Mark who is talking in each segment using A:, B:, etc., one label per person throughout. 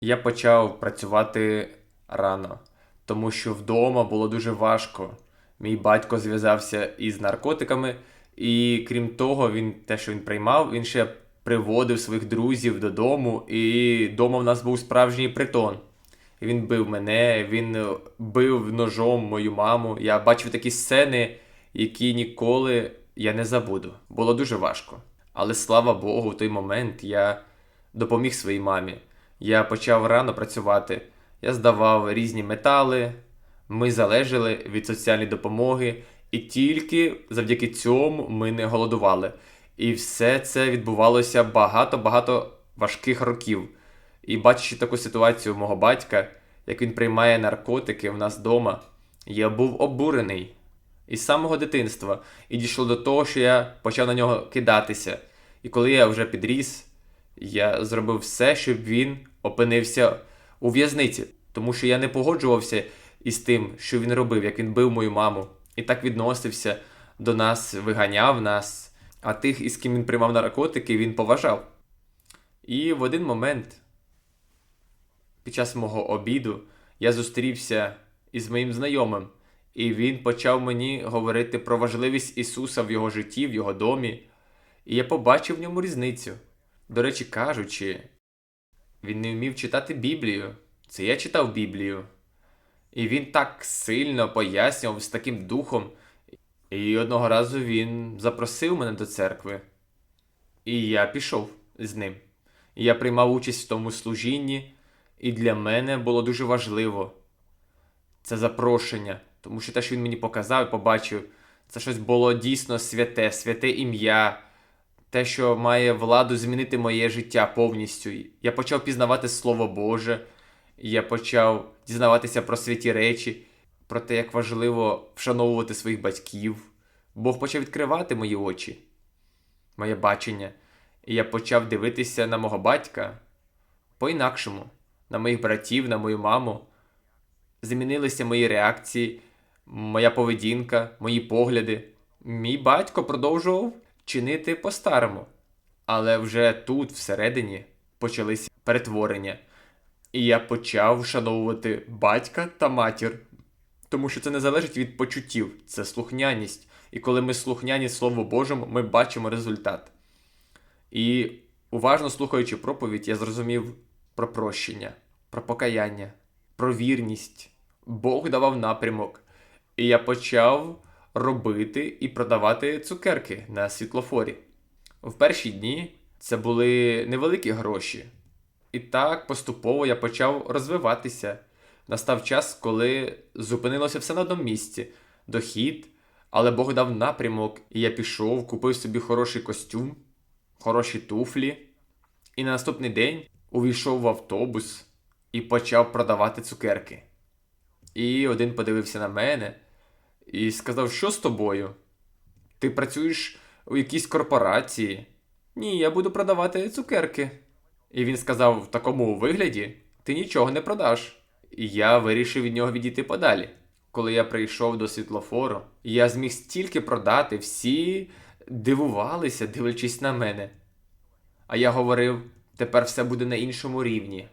A: Я почав працювати рано, тому що вдома було дуже важко. Мій батько зв'язався із наркотиками, і крім того, він те, що він приймав, він ще приводив своїх друзів додому, і вдома в нас був справжній притон. Він бив мене, він бив ножом мою маму. Я бачив такі сцени, які ніколи я не забуду. Було дуже важко. Але слава Богу, в той момент я допоміг своїй мамі. Я почав рано працювати. Я здавав різні метали, ми залежали від соціальної допомоги, і тільки завдяки цьому ми не голодували. І все це відбувалося багато-багато важких років. І бачачи таку ситуацію мого батька, як він приймає наркотики в нас вдома, я був обурений із самого дитинства. І дійшло до того, що я почав на нього кидатися. І коли я вже підріс, я зробив все, щоб він опинився у в'язниці, тому що я не погоджувався із тим, що він робив, як він бив мою маму, і так відносився до нас, виганяв нас, а тих, із ким він приймав наркотики, він поважав. І в один момент, під час мого обіду, я зустрівся із моїм знайомим, і він почав мені говорити про важливість Ісуса в його житті, в його домі. І я побачив в ньому різницю. До речі, кажучи, він не вмів читати Біблію. Це я читав Біблію. І він так сильно пояснював з таким духом. І одного разу він запросив мене до церкви. І я пішов з ним. І я приймав участь в тому служінні, і для мене було дуже важливо це запрошення, тому що те, що він мені показав і побачив, це щось було дійсно святе, святе ім'я, те, що має владу змінити моє життя повністю. Я почав пізнавати Слово Боже, я почав дізнаватися про святі речі, про те, як важливо вшановувати своїх батьків. Бог почав відкривати мої очі, моє бачення. І я почав дивитися на мого батька по-інакшому, на моїх братів, на мою маму. Змінилися мої реакції, моя поведінка, мої погляди. Мій батько продовжував чинити по-старому. Але вже тут, всередині, почалися перетворення. І я почав вшановувати батька та матір. Тому що це не залежить від почуттів, це слухняність. І коли ми слухняні Слову Божому, ми бачимо результат. І уважно слухаючи проповідь, я зрозумів про прощення, про покаяння, про вірність. Бог давав напрямок. І я почав робити і продавати цукерки на світлофорі. В перші дні це були невеликі гроші. І так поступово я почав розвиватися. Настав час, коли зупинилося все на одному місці, дохід, але Бог дав напрямок, і я пішов, купив собі хороший костюм, хороші туфлі. І на наступний день увійшов в автобус і почав продавати цукерки. І один подивився на мене і сказав, що з тобою? Ти працюєш у якійсь корпорації? Ні, я буду продавати цукерки. І він сказав: в такому вигляді ти нічого не продаш. І я вирішив від нього відійти подалі. Коли я прийшов до світлофору, я зміг стільки продати, всі дивувалися, дивлячись на мене. А я говорив: тепер все буде на іншому рівні.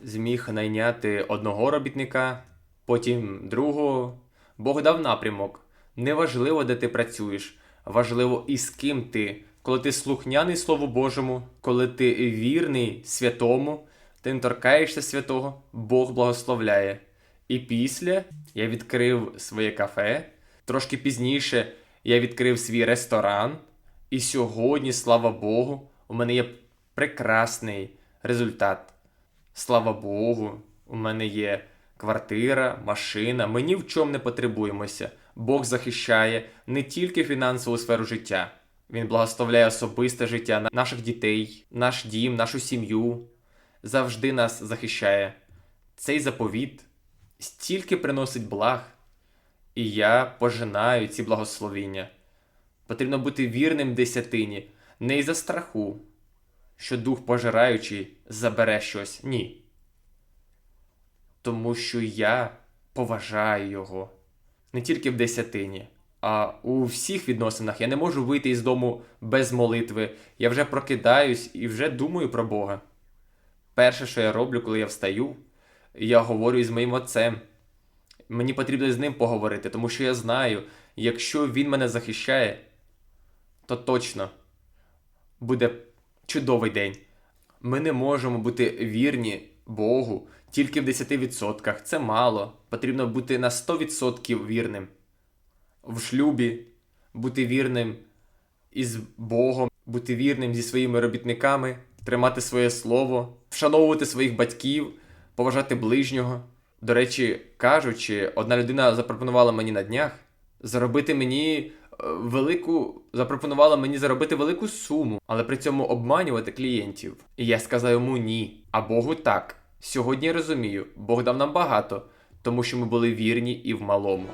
A: Зміг найняти одного робітника, потім другого. Бог дав напрямок. Неважливо, де ти працюєш, важливо і з ким ти. Коли ти слухняний Слову Божому, коли ти вірний святому, ти не торкаєшся святого, Бог благословляє. І після я відкрив своє кафе. Трошки пізніше я відкрив свій ресторан. І сьогодні, слава Богу, у мене є прекрасний результат. Слава Богу, у мене є квартира, машина. Ми ні в чому не потребуємося. Бог захищає не тільки фінансову сферу життя. Він благословляє особисте життя наших дітей, наш дім, нашу сім'ю. Завжди нас захищає. Цей заповіт стільки приносить благ, і я пожинаю ці благословіння. Потрібно бути вірним десятині, не із-за страху, що дух пожираючий забере щось. Ні. Тому що я поважаю його не тільки в десятині, а у всіх відносинах. Я не можу вийти із дому без молитви. Я вже прокидаюсь і вже думаю про Бога. Перше, що я роблю, коли я встаю, я говорю із моїм отцем. Мені потрібно з ним поговорити, тому що я знаю, якщо він мене захищає, то точно буде чудовий день. Ми не можемо бути вірні Богу тільки в 10%. Це мало. Потрібно бути на 100% вірним. В шлюбі бути вірним із Богом, бути вірним зі своїми робітниками, тримати своє слово, вшановувати своїх батьків, поважати ближнього. До речі, кажучи, одна людина запропонувала мені на днях заробити мені велику, запропонувала мені заробити велику суму, але при цьому обманювати клієнтів. І я сказав йому ні, а Богу так. Сьогодні я розумію, Бог дав нам багато, тому що ми були вірні і в малому.